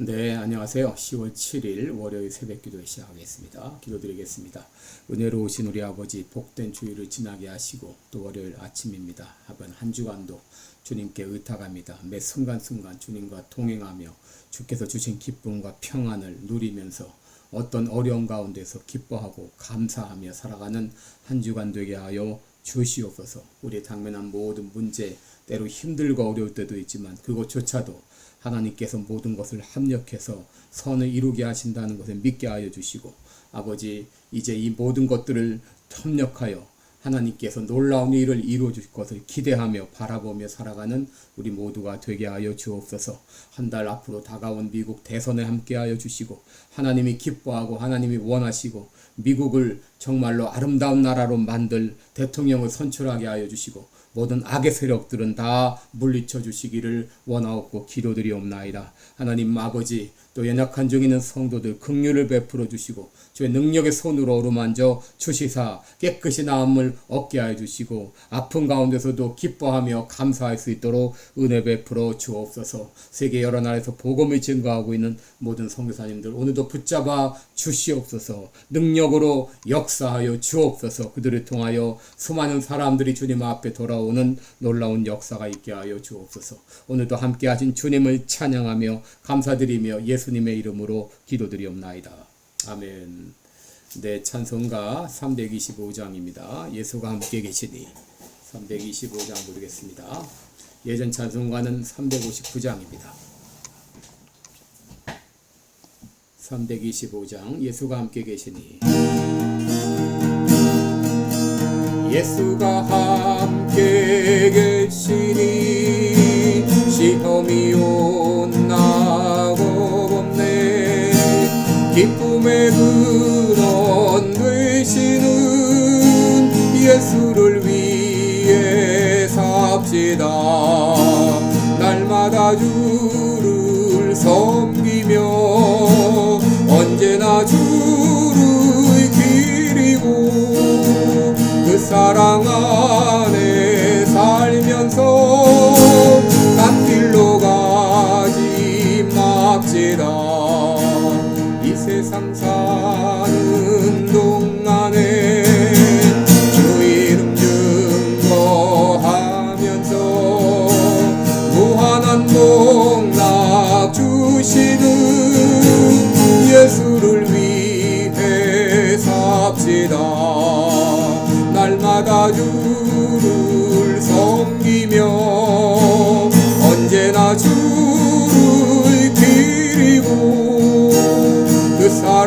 네, 안녕하세요. 10월 7일 월요일 새벽 기도 시작하겠습니다. 기도드리겠습니다. 은혜로우신 우리 아버지 복된 주일을 지나게 하시고 또 월요일 아침입니다. 하번 한 주간도 주님께 의탁합니다. 매 순간순간 주님과 동행하며 주께서 주신 기쁨과 평안을 누리면서 어떤 어려운 가운데서 기뻐하고 감사하며 살아가는 한 주간 되게 하여 주시옵소서. 우리의 당면한 모든 문제, 때로 힘들고 어려울 때도 있지만 그것조차도 하나님께서 모든 것을 합력해서 선을 이루게 하신다는 것을 믿게 하여 주시고 아버지 이제 이 모든 것들을 협력하여 하나님께서 놀라운 일을 이루어 주실 것을 기대하며 바라보며 살아가는 우리 모두가 되게 하여 주옵소서. 한 달 앞으로 다가온 미국 대선에 함께 하여 주시고 하나님이 기뻐하고 하나님이 원하시고 미국을 정말로 아름다운 나라로 만들 대통령을 선출하게 하여 주시고 모든 악의 세력들은 다 물리쳐 주시기를 원하옵고 기도드리옵나이다. 하나님 아버지 또 연약한 중 있는 성도들 긍휼을 베풀어 주시고 주의 능력의 손으로 어루만져 주시사 깨끗이 나음을 얻게 하여 주시고 아픈 가운데서도 기뻐하며 감사할 수 있도록 은혜 베풀어 주옵소서. 세계 여러 나라에서 복음을 증거하고 있는 모든 성교사님들 오늘도 붙잡아 주시옵소서. 능력으로 역사하여 주옵소서. 그들을 통하여 수많은 사람들이 주님 앞에 돌아오는 놀라운 역사가 있게 하여 주옵소서. 오늘도 함께 하신 주님을 찬양하며 감사드리며 예수 님의 이름으로 기도드리옵나이다. 아멘. 네, 찬송가 325장입니다. 예수가 함께 계시니 325장 부르겠습니다. 예전 찬송가는 359장입니다. 325장 예수가 함께 계시니 예수가 함께 계시니 시험이 온 기쁨의 근원 되시는 예수를 위해 삽시다. 날마다 주를 섬기며 언제나 주를 기리고 그 사랑 안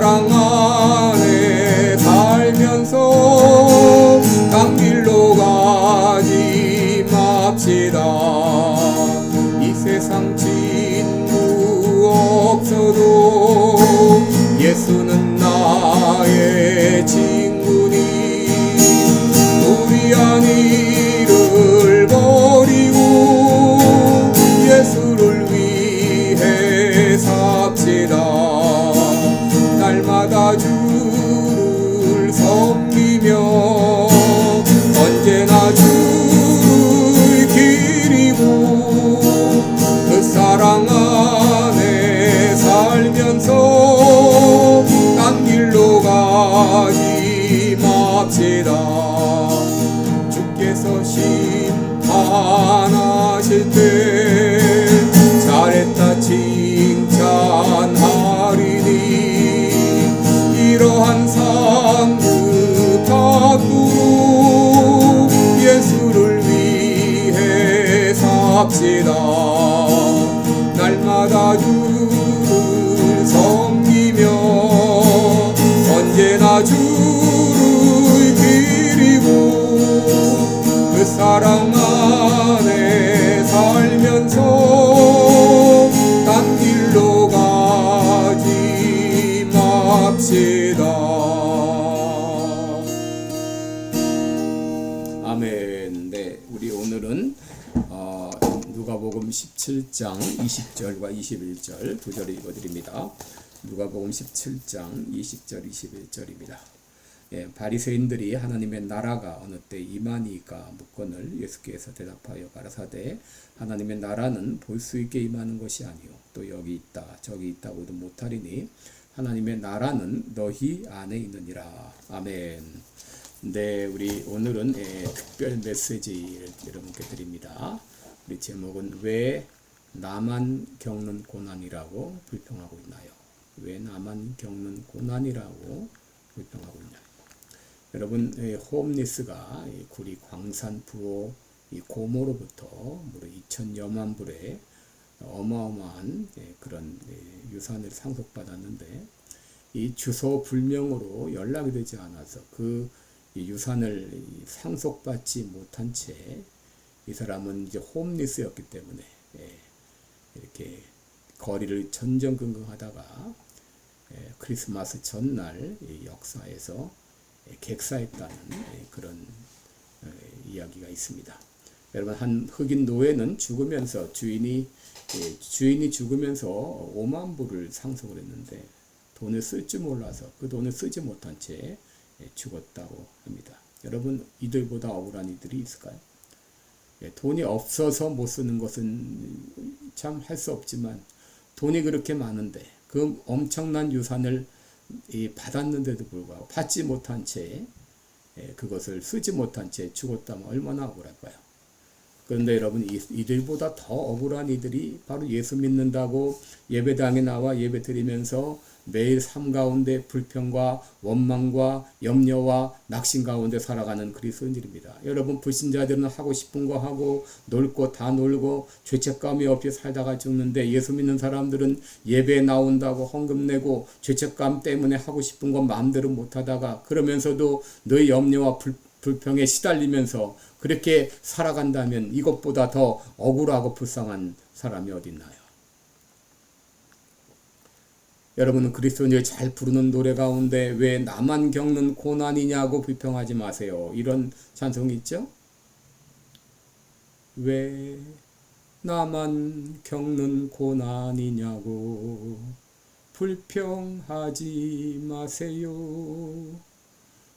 그사 삽시다 날마다 주를 섬기며 언제나 주를 기리고 그 사랑 20절과 21절 두 절을 읽어드립니다. 누가복음 17장 20절 21절입니다. 예, 바리새인들이 하나님의 나라가 어느 때 임하니까 묻건을 예수께서 대답하여 가라사대 하나님의 나라는 볼 수 있게 임하는 것이 아니요 또또 여기 있다 저기 있다고도 못하리니 하나님의 나라는 너희 안에 있느니라 아멘. 네 우리 오늘은 예, 특별 메시지를 여러분께 드립니다. 우리 제목은 왜 나만 겪는 고난이라고 불평하고 있나요? 왜 나만 겪는 고난이라고 불평하고 있나요? 여러분 예, 홈리스가 이 구리 광산 부호 이 고모로부터 무려 2천여만 불의 어마어마한 예, 그런 예, 유산을 상속받았는데 이 주소 불명으로 연락이 되지 않아서 그이 유산을 이 상속받지 못한 채 이 사람은 이제 홈리스였기 때문에 예, 이렇게 거리를 전전긍긍하다가 예, 크리스마스 전날 이 역사에서 예, 객사했다는 예, 그런 예, 이야기가 있습니다. 여러분 한 흑인 노예는 죽으면서 주인이 예, 주인이 죽으면서 5만 불을 상속을 했는데 돈을 쓸 줄 몰라서 그 돈을 쓰지 못한 채 예, 죽었다고 합니다. 여러분 이들보다 억울한 이들이 있을까요? 예, 돈이 없어서 못 쓰는 것은 참 할 수 없지만 돈이 그렇게 많은데 그 엄청난 유산을 이 받았는데도 불구하고 받지 못한 채 예, 그것을 쓰지 못한 채 죽었다면 얼마나 억울할까요? 그런데 여러분 이- 이들보다 더 억울한 이들이 바로 예수 믿는다고 예배당에 나와 예배 드리면서 매일 삶 가운데 불평과 원망과 염려와 낙심 가운데 살아가는 그리스도인들입니다. 여러분 불신자들은 하고 싶은 거 하고 놀거다 놀고 죄책감이 없이 살다가 죽는데 예수 믿는 사람들은 예배에 나온다고 헌금 내고 죄책감 때문에 하고 싶은 거 마음대로 못 하다가 그러면서도 너의 염려와 불, 불평에 시달리면서 그렇게 살아간다면 이것보다 더 억울하고 불쌍한 사람이 어디 있나요? 여러분은 그리스도인을 잘 부르는 노래 가운데 왜 나만 겪는 고난이냐고 불평하지 마세요. 이런 찬송이 있죠? 왜 나만 겪는 고난이냐고 불평하지 마세요.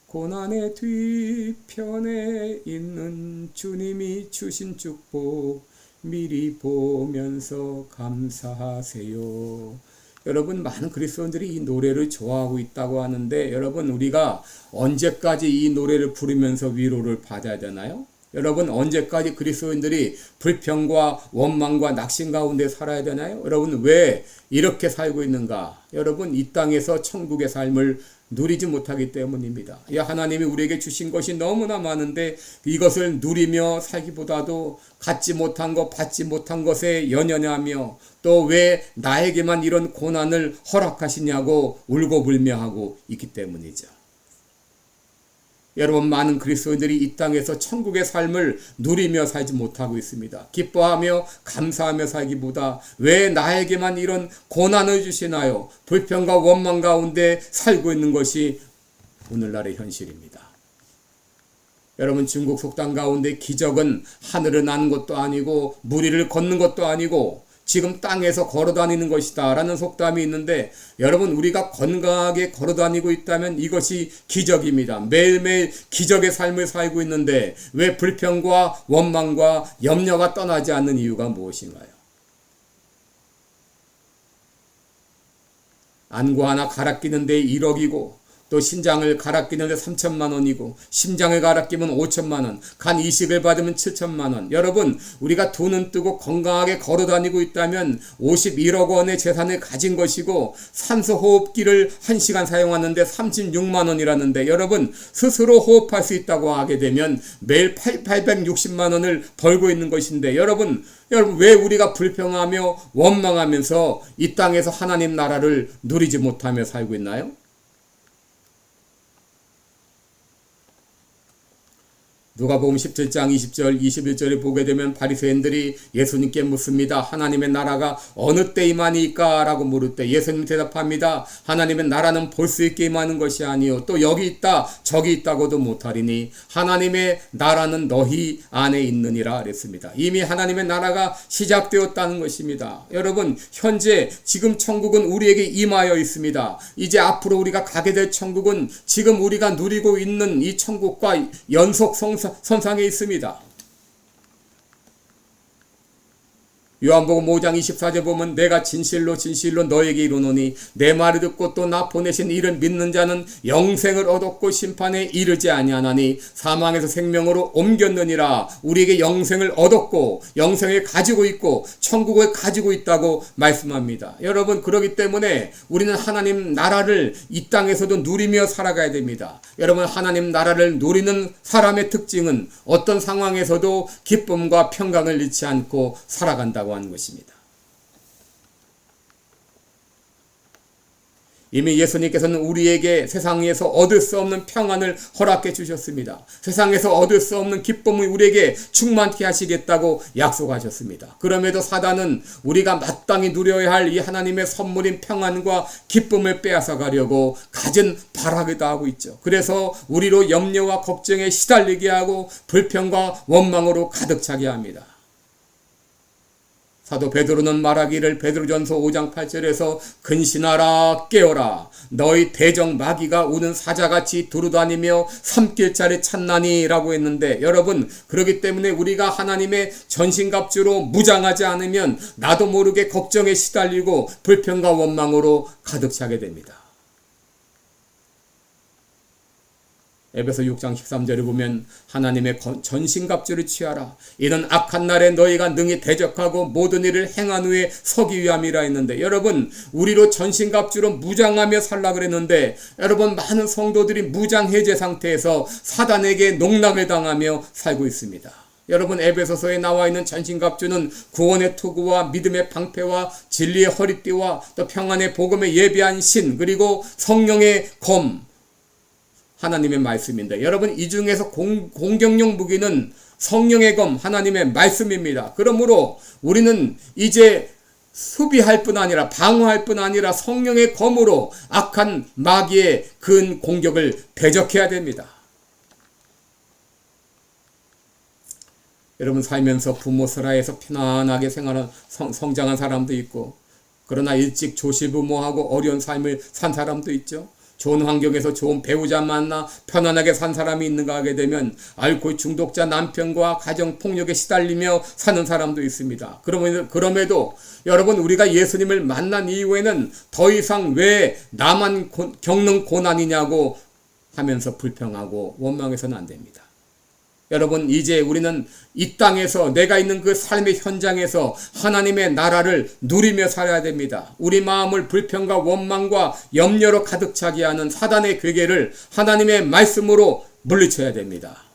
고난의 뒤편에 있는 주님이 주신 축복 미리 보면서 감사하세요. 여러분 많은 그리스도인들이 이 노래를 좋아하고 있다고 하는데 여러분 우리가 언제까지 이 노래를 부르면서 위로를 받아야 되나요? 여러분 언제까지 그리스도인들이 불평과 원망과 낙심 가운데 살아야 되나요? 여러분 왜 이렇게 살고 있는가? 여러분 이 땅에서 천국의 삶을 누리지 못하기 때문입니다. 야 하나님이 우리에게 주신 것이 너무나 많은데 이것을 누리며 살기보다도 갖지 못한 것, 받지 못한 것에 연연하며 또 왜 나에게만 이런 고난을 허락하시냐고 울고 불며 하고 있기 때문이죠. 여러분 많은 그리스도인들이 이 땅에서 천국의 삶을 누리며 살지 못하고 있습니다. 기뻐하며 감사하며 살기보다 왜 나에게만 이런 고난을 주시나요? 불평과 원망 가운데 살고 있는 것이 오늘날의 현실입니다. 여러분 중국 속담 가운데 기적은 하늘을 나는 것도 아니고 무리를 걷는 것도 아니고 지금 땅에서 걸어 다니는 것이다 라는 속담이 있는데 여러분 우리가 건강하게 걸어 다니고 있다면 이것이 기적입니다. 매일매일 기적의 삶을 살고 있는데 왜 불평과 원망과 염려가 떠나지 않는 이유가 무엇인가요? 안구 하나 갈아 끼는데 1억이고 또 신장을 갈아 끼는데 3천만 원이고 심장을 갈아 끼면 5천만 원, 간 이식을 받으면 7천만 원. 여러분, 우리가 돈은 뜨고 건강하게 걸어 다니고 있다면 51억 원의 재산을 가진 것이고 산소 호흡기를 1시간 사용하는데 36만 원이라는데 여러분, 스스로 호흡할 수 있다고 하게 되면 매일 8, 860만 원을 벌고 있는 것인데 여러분, 여러분 왜 우리가 불평하며 원망하면서 이 땅에서 하나님 나라를 누리지 못하며 살고 있나요? 누가복음 17장 20절 21절에 보게 되면 바리새인들이 예수님께 묻습니다. 하나님의 나라가 어느 때 임하니까라고 물을 때 예수님 대답합니다. 하나님의 나라는 볼 수 있게 임하는 것이 아니요 또 여기 있다 저기 있다고도 못하리니 하나님의 나라는 너희 안에 있느니라 그랬습니다. 이미 하나님의 나라가 시작되었다는 것입니다. 여러분 현재 지금 천국은 우리에게 임하여 있습니다. 이제 앞으로 우리가 가게 될 천국은 지금 우리가 누리고 있는 이 천국과 연속 성사, 선상에 있습니다. 요한복음 5장 24절 보면 내가 진실로 진실로 너에게 이르노니 내 말을 듣고 또 나 보내신 이를 믿는 자는 영생을 얻었고 심판에 이르지 아니하나니 사망에서 생명으로 옮겼느니라 우리에게 영생을 얻었고 영생을 가지고 있고 천국을 가지고 있다고 말씀합니다. 여러분 그러기 때문에 우리는 하나님 나라를 이 땅에서도 누리며 살아가야 됩니다. 여러분 하나님 나라를 누리는 사람의 특징은 어떤 상황에서도 기쁨과 평강을 잃지 않고 살아간다고 하는 것입니다. 이미 예수님께서는 우리에게 세상에서 얻을 수 없는 평안을 허락해 주셨습니다. 세상에서 얻을 수 없는 기쁨을 우리에게 충만케 하시겠다고 약속하셨습니다. 그럼에도 사단은 우리가 마땅히 누려야 할 이 하나님의 선물인 평안과 기쁨을 빼앗아 가려고 갖은 바라기도 하고 있죠. 그래서 우리로 염려와 걱정에 시달리게 하고 불평과 원망으로 가득 차게 합니다. 사도 베드로는 말하기를 베드로전서 5장 8절에서 근신하라 깨어라 너희 대적 마귀가 우는 사자같이 두루다니며 삼킬자를 찾나니라고 했는데 여러분 그러기 때문에 우리가 하나님의 전신갑주로 무장하지 않으면 나도 모르게 걱정에 시달리고 불평과 원망으로 가득 차게 됩니다. 에베소 6장 13절에 보면 하나님의 전신갑주를 취하라. 이는 악한 날에 너희가 능히 대적하고 모든 일을 행한 후에 서기 위함이라 했는데 여러분 우리로 전신갑주로 무장하며 살라 그랬는데 여러분 많은 성도들이 무장 해제 상태에서 사단에게 농락을 당하며 살고 있습니다. 여러분 에베소서에 나와 있는 전신갑주는 구원의 투구와 믿음의 방패와 진리의 허리띠와 또 평안의 복음에 예비한 신 그리고 성령의 검 하나님의 말씀인데 여러분 이 중에서 공, 공격용 무기는 성령의 검 하나님의 말씀입니다. 그러므로 우리는 이제 수비할 뿐 아니라 방어할 뿐 아니라 성령의 검으로 악한 마귀의 근 공격을 대적해야 됩니다. 여러분 살면서 부모 슬하에서 편안하게 생활한 성, 성장한 사람도 있고 그러나 일찍 조실부모하고 어려운 삶을 산 사람도 있죠. 좋은 환경에서 좋은 배우자 만나 편안하게 산 사람이 있는가 하게 되면 알코올 중독자 남편과 가정 폭력에 시달리며 사는 사람도 있습니다. 그럼에도 여러분 우리가 예수님을 만난 이후에는 더 이상 왜 나만 겪는 고난이냐고 하면서 불평하고 원망해서는 안 됩니다. 여러분, 이제 우리는 이 땅에서 내가 있는 그 삶의 현장에서 하나님의 나라를 누리며 살아야 됩니다. 우리 마음을 불평과 원망과 염려로 가득 차게 하는 사단의 괴계를 하나님의 말씀으로 물리쳐야 됩니다.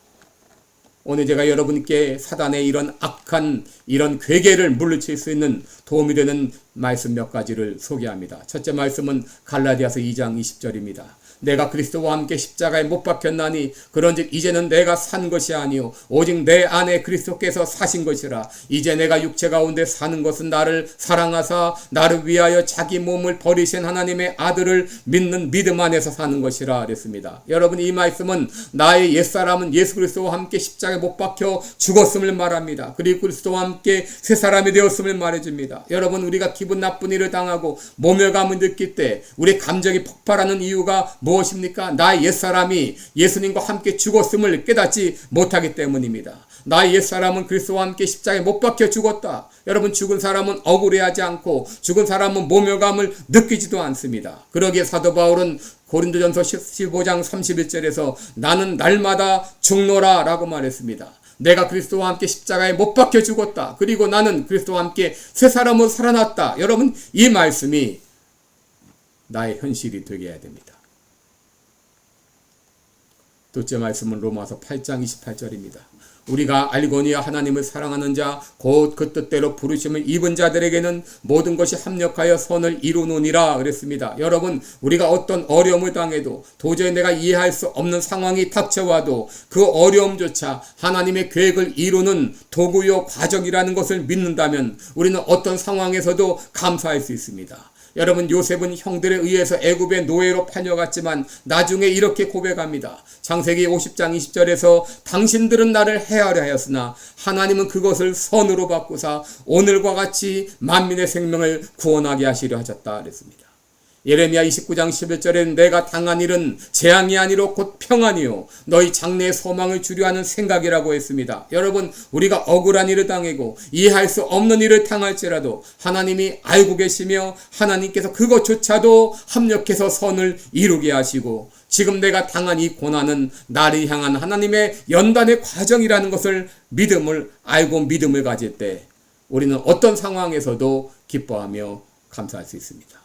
오늘 제가 여러분께 사단의 이런 악한 이런 괴계를 물리칠 수 있는 도움이 되는 말씀 몇 가지를 소개합니다. 첫째 말씀은 갈라디아서 2장 20절입니다. 내가 그리스도와 함께 십자가에 못 박혔나니 그런즉 이제는 내가 산 것이 아니요 오직 내 안에 그리스도께서 사신 것이라 이제 내가 육체 가운데 사는 것은 나를 사랑하사 나를 위하여 자기 몸을 버리신 하나님의 아들을 믿는 믿음 안에서 사는 것이라 그랬습니다. 여러분 이 말씀은 나의 옛사람은 예수 그리스도와 함께 십자가에 못 박혀 죽었음을 말합니다. 그리고 그리스도와 함께 새 사람이 되었음을 말해줍니다. 여러분 우리가 기분 나쁜 일을 당하고 모멸감을 느낄 때 우리 감정이 폭발하는 이유가 무 엇입니까? 나의 옛사람이 예수님과 함께 죽었음을 깨닫지 못하기 때문입니다. 나의 옛사람은 그리스도와 함께 십자가에 못 박혀 죽었다. 여러분 죽은 사람은 억울해하지 않고 죽은 사람은 모멸감을 느끼지도 않습니다. 그러기에 사도 바울은 고린도전서 15장 31절에서 나는 날마다 죽노라 라고 말했습니다. 내가 그리스도와 함께 십자가에 못 박혀 죽었다. 그리고 나는 그리스도와 함께 새 사람으로 살아났다. 여러분 이 말씀이 나의 현실이 되게 해야 됩니다. 둘째 말씀은 로마서 8장 28절입니다. 우리가 알거니와 하나님을 사랑하는 자 곧 그 뜻대로 부르심을 입은 자들에게는 모든 것이 합력하여 선을 이루노니라 그랬습니다. 여러분 우리가 어떤 어려움을 당해도 도저히 내가 이해할 수 없는 상황이 닥쳐와도 그 어려움조차 하나님의 계획을 이루는 도구요 과정이라는 것을 믿는다면 우리는 어떤 상황에서도 감사할 수 있습니다. 여러분 요셉은 형들에 의해서 애굽의 노예로 팔려갔지만 나중에 이렇게 고백합니다. 창세기 50장 20절에서 당신들은 나를 해하려 하였으나 하나님은 그것을 선으로 바꾸사 오늘과 같이 만민의 생명을 구원하게 하시려 하셨다 그랬습니다. 예레미야 29장 11절에 내가 당한 일은 재앙이 아니로 곧 평안이요 너희 장래의 소망을 주려 하는 생각이라고 했습니다. 여러분 우리가 억울한 일을 당하고 이해할 수 없는 일을 당할지라도 하나님이 알고 계시며 하나님께서 그것조차도 합력해서 선을 이루게 하시고 지금 내가 당한 이 고난은 나를 향한 하나님의 연단의 과정이라는 것을 믿음을 알고 믿음을 가질 때 우리는 어떤 상황에서도 기뻐하며 감사할 수 있습니다.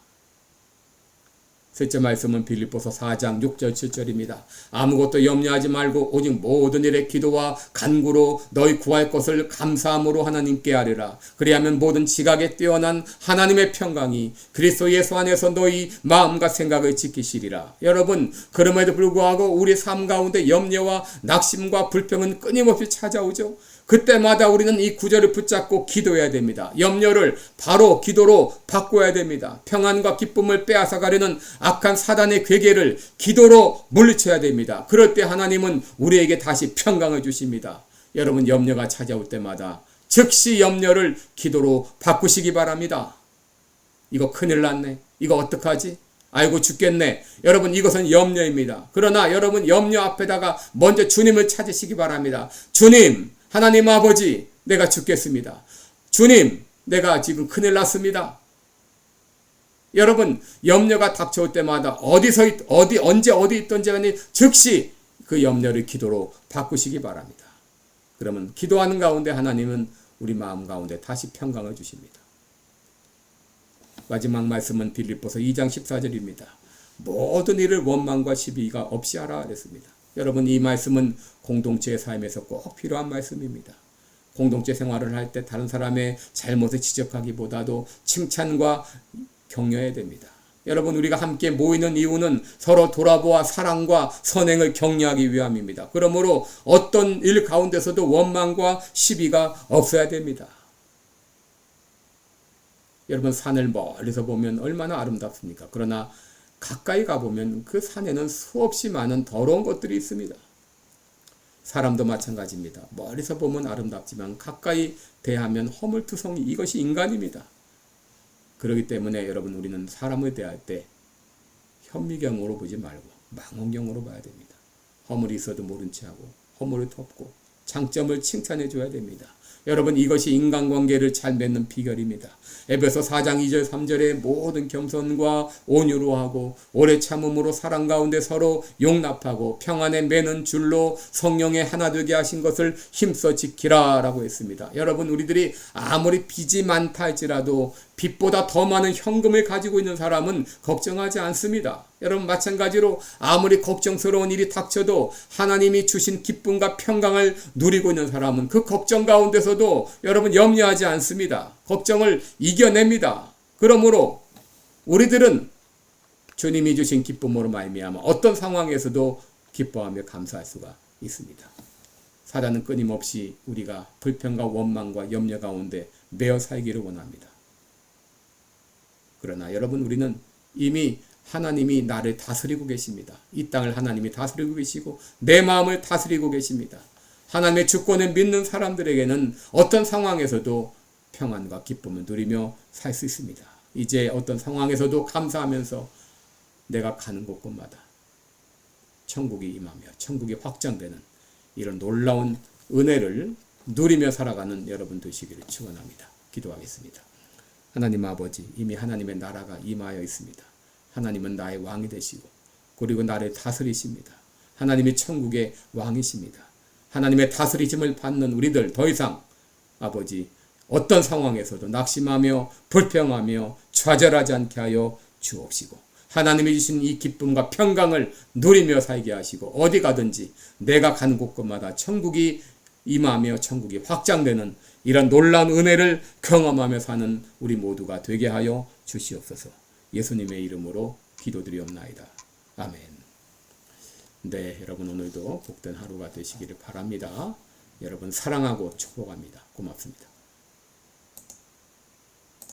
셋째 말씀은 빌립보서 4장 6절 7절입니다. 아무것도 염려하지 말고 오직 모든 일에 기도와 간구로 너희 구할 것을 감사함으로 하나님께 아뢰라. 그리하면 모든 지각에 뛰어난 하나님의 평강이 그리스도 예수 안에서 너희 마음과 생각을 지키시리라. 여러분 그럼에도 불구하고 우리 삶 가운데 염려와 낙심과 불평은 끊임없이 찾아오죠. 그때마다 우리는 이 구절을 붙잡고 기도해야 됩니다. 염려를 바로 기도로 바꿔야 됩니다. 평안과 기쁨을 빼앗아 가려는 악한 사단의 괴계를 기도로 물리쳐야 됩니다. 그럴 때 하나님은 우리에게 다시 평강을 주십니다. 여러분 염려가 찾아올 때마다 즉시 염려를 기도로 바꾸시기 바랍니다. 이거 큰일 났네. 이거 어떡하지? 아이고 죽겠네. 여러분 이것은 염려입니다. 그러나 여러분 염려 앞에다가 먼저 주님을 찾으시기 바랍니다. 주님, 하나님 아버지, 내가 죽겠습니다. 주님, 내가 지금 큰일 났습니다. 여러분 염려가 닥쳐올 때마다 어디서 있- 어디 언제 어디 있던지 간에 즉시 그 염려를 기도로 바꾸시기 바랍니다. 그러면 기도하는 가운데 하나님은 우리 마음 가운데 다시 평강을 주십니다. 마지막 말씀은 빌립보서 2장 14절입니다. 모든 일을 원망과 시비가 없이 하라 그랬습니다. 여러분 이 말씀은 공동체의 삶에서 꼭 필요한 말씀입니다. 공동체 생활을 할 때 다른 사람의 잘못을 지적하기보다도 칭찬과 격려해야 됩니다. 여러분 우리가 함께 모이는 이유는 서로 돌아보아 사랑과 선행을 격려하기 위함입니다. 그러므로 어떤 일 가운데서도 원망과 시비가 없어야 됩니다. 여러분 산을 멀리서 보면 얼마나 아름답습니까? 그러나 가까이 가보면 그 산에는 수없이 많은 더러운 것들이 있습니다. 사람도 마찬가지입니다. 멀리서 보면 아름답지만 가까이 대하면 허물투성이 이것이 인간입니다. 그렇기 때문에 여러분 우리는 사람을 대할 때 현미경으로 보지 말고 망원경으로 봐야 됩니다. 허물이 있어도 모른 체하고 허물을 덮고 장점을 칭찬해 줘야 됩니다. 여러분 이것이 인간관계를 잘 맺는 비결입니다. 에베소 4장 2절 3절에 모든 겸손과 온유로 하고 오래 참음으로 사랑 가운데 서로 용납하고 평안에 매는 줄로 성령의 하나 되게 하신 것을 힘써 지키라라고 했습니다. 여러분 우리들이 아무리 빚이 많다 할지라도 빚보다 더 많은 현금을 가지고 있는 사람은 걱정하지 않습니다. 여러분 마찬가지로 아무리 걱정스러운 일이 닥쳐도 하나님이 주신 기쁨과 평강을 누리고 있는 사람은 그 걱정 가운데서도 여러분 염려하지 않습니다. 걱정을 이겨냅니다. 그러므로 우리들은 주님이 주신 기쁨으로 말미암아 어떤 상황에서도 기뻐하며 감사할 수가 있습니다. 사단은 끊임없이 우리가 불평과 원망과 염려 가운데 매어 살기를 원합니다. 그러나 여러분 우리는 이미 하나님이 나를 다스리고 계십니다. 이 땅을 하나님이 다스리고 계시고 내 마음을 다스리고 계십니다. 하나님의 주권을 믿는 사람들에게는 어떤 상황에서도 평안과 기쁨을 누리며 살 수 있습니다. 이제 어떤 상황에서도 감사하면서 내가 가는 곳곳마다 천국이 임하며 천국이 확장되는 이런 놀라운 은혜를 누리며 살아가는 여러분 되시기를 축원합니다. 기도하겠습니다. 하나님 아버지 이미 하나님의 나라가 임하여 있습니다. 하나님은 나의 왕이 되시고 그리고 나를 다스리십니다. 하나님이 천국의 왕이십니다. 하나님의 다스리심을 받는 우리들 더 이상 아버지 어떤 상황에서도 낙심하며 불평하며 좌절하지 않게 하여 주옵시고 하나님이 주신 이 기쁨과 평강을 누리며 살게 하시고 어디 가든지 내가 가는 곳곳마다 천국이 임하며 천국이 확장되는 이런 놀라운 은혜를 경험하며 사는 우리 모두가 되게 하여 주시옵소서. 예수님의 이름으로 기도드리옵나이다. 아멘. 네, 여러분 오늘도 복된 하루가 되시기를 바랍니다. 여러분 사랑하고 축복합니다. 고맙습니다.